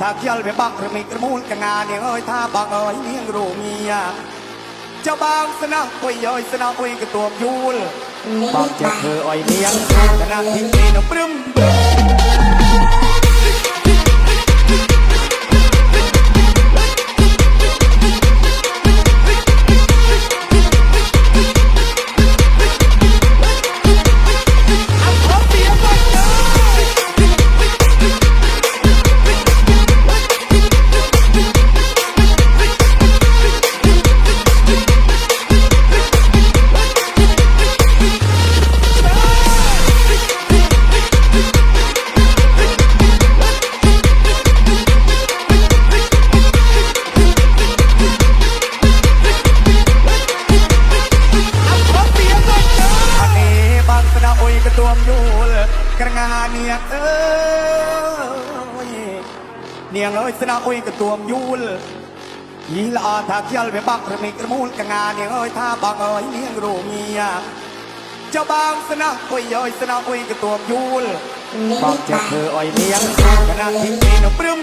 ทาเขียลไปบักระมิกระมูลกะงานเนียงเอ้ยท่าบักเอ้ยเนียงโรเมียเจ้าบางสนาอุ้ยเอ้ยสนาอุ้ยกระตวมยูลบักเจะเธออ้อยเนียงกะนาทิ้งนี่นปรึม ថាខ្យល់វាបក់រមីក្រមូលកងានាងអើយថាបងអើយនាងរមៀចៅបងស្នោះអុយអើយស្នោះអុយកទួបយូលបងចិត្តធ្វើអុយនាងកណាទីនៅព្រឹម